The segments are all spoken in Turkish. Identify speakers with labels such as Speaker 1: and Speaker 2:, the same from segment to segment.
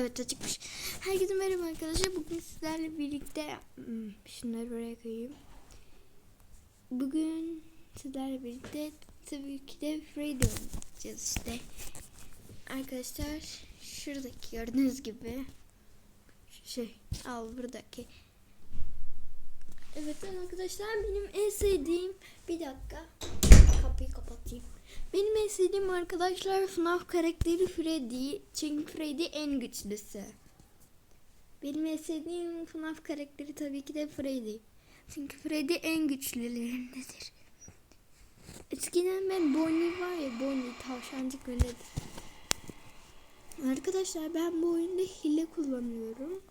Speaker 1: Evet açıkmış. Herkese merhaba arkadaşlar. Bugün sizlerle birlikte Hmm, şunları buraya koyayım. Bugün sizlerle birlikte tabii ki de Freddy oynayacağız işte. Arkadaşlar şuradaki gördüğünüz gibi şey al buradaki. Evet arkadaşlar benim en sevdiğim bir dakika kapıyı kapatayım. Benim en sevdiğim arkadaşlar FNAF karakteri Freddy. Çünkü Freddy en güçlüsü. Benim en sevdiğim FNAF karakteri tabii ki de Freddy. Çünkü Freddy en güçlülerindedir. Eskiden ben Bonnie var ya Bonnie tavşancık öyledir. Arkadaşlar ben bu oyunda hile kullanıyorum.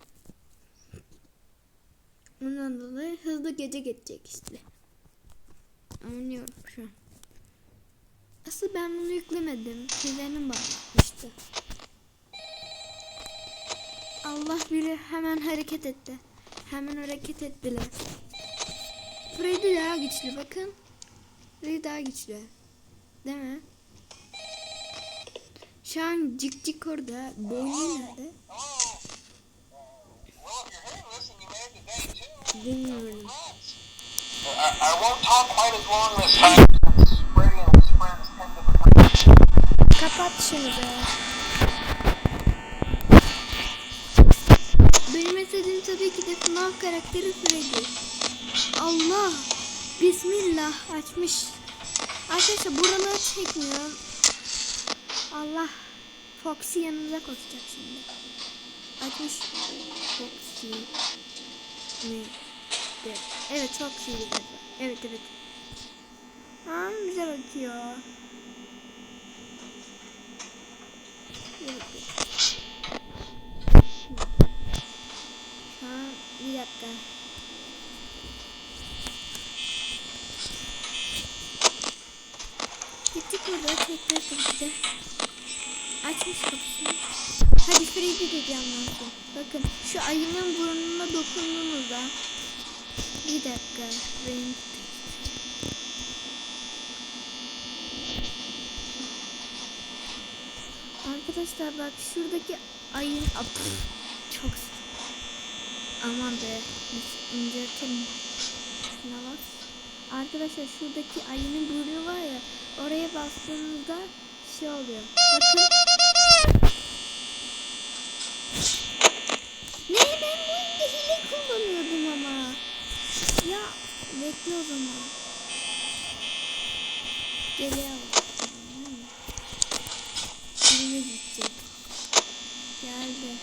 Speaker 1: Ondan dolayı hızlı gece geçecek işte. Oynuyorum şu an. Asıl ben bunu yüklemedim. Kuzenim bağlamıştı. Allah biri hemen hareket etti. Hemen hareket ettiler. Freddy daha güçlü bakın. Freddy daha güçlü. Değil mi? Şu an cik cik orada. Bonnie nerede? Bilmiyorum.
Speaker 2: I won't talk quite as long this time
Speaker 1: FNAF karakteri Freddy. Allah. Bismillah açmış. Arkadaşlar buraları çekmiyorum. Allah. Foxy yanımıza koşacak şimdi. Açmış. Foxy. Ne? Evet Foxy. Evet evet. Aa, güzel atıyor. Evet. Şu an bir dakika. Gittik burada tekrar kapıda. Açmış kapısını. Hadi Freddy de canlansın. Bakın şu ayının burnuna dokunduğunuzda. Bir dakika. Renk. Arkadaşlar bak şuradaki ayın Aa, pf, çok s- aman be inceltelim şuna bak arkadaşlar şuradaki ayının burnu var ya oraya bastığınızda şey oluyor. Bakın. Ne ben bu oyunda hile kullanıyordum ama. Ya bekle o zaman. Geriye al Birine gidecek. Geldi.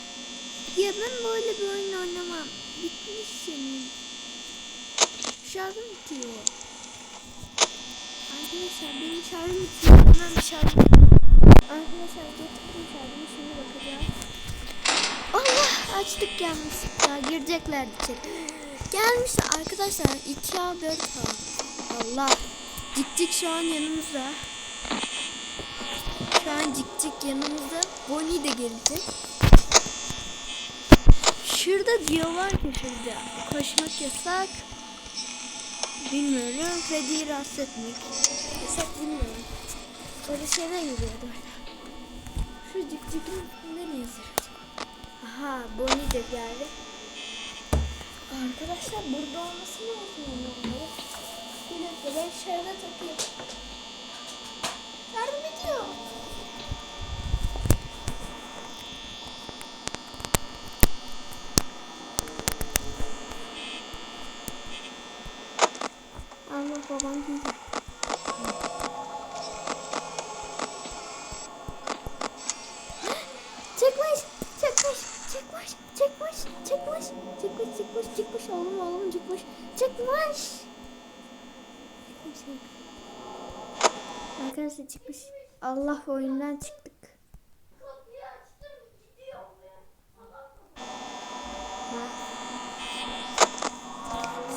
Speaker 1: Ya ben böyle bir oyun oynamam. Bitmiş senin. Şarjım bitiyor. Arkadaşlar benim şarjım bitiyor. Hemen şarjım. Arkadaşlar getirdim şarjımı şimdi bakacağız. Allah açtık gelmiş. Ya girecekler içeri. Gelmişler arkadaşlar 2 A 4 A. Allah. Dik şu an yanımızda. Şu an cik cik yanımızda. Bonnie de gelecek. Şurada diyorlar ki şurada. Koşmak yasak. Bilmiyorum. Freddy'yi rahatsız etmek. Yasak bilmiyorum. Öyle şeyler yazıyordu. Şu cik cikin ne yazıyor acaba? Aha Bonnie de geldi. Arkadaşlar burada olması lazım onları. Bir dakika ben şöyle takayım. Yardım ediyor. Allah babam güzel. Çıkmış, çıkmış, çıkmış, çıkmış, çıkmış, çıkmış, çıkmış, çıkmış, oğlum oğlum çıkmış, çıkmış. Arkadaşlar çıkmış. Allah oyundan çıktık.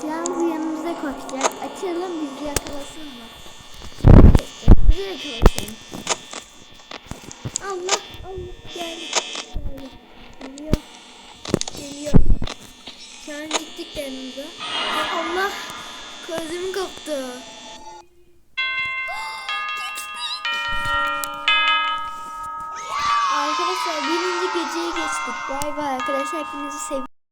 Speaker 1: Silahımız yanımıza koşacak. Açalım bizi yakalasın mı? Bizi yakalasın. Allah Allah geldi. Geliyor. Geliyor. Şu an gittik yanımıza. Allah. Gözüm koptu. Arkadaşlar birinci geceyi geçtik. Bay bay arkadaşlar. Hepinizi seviyorum.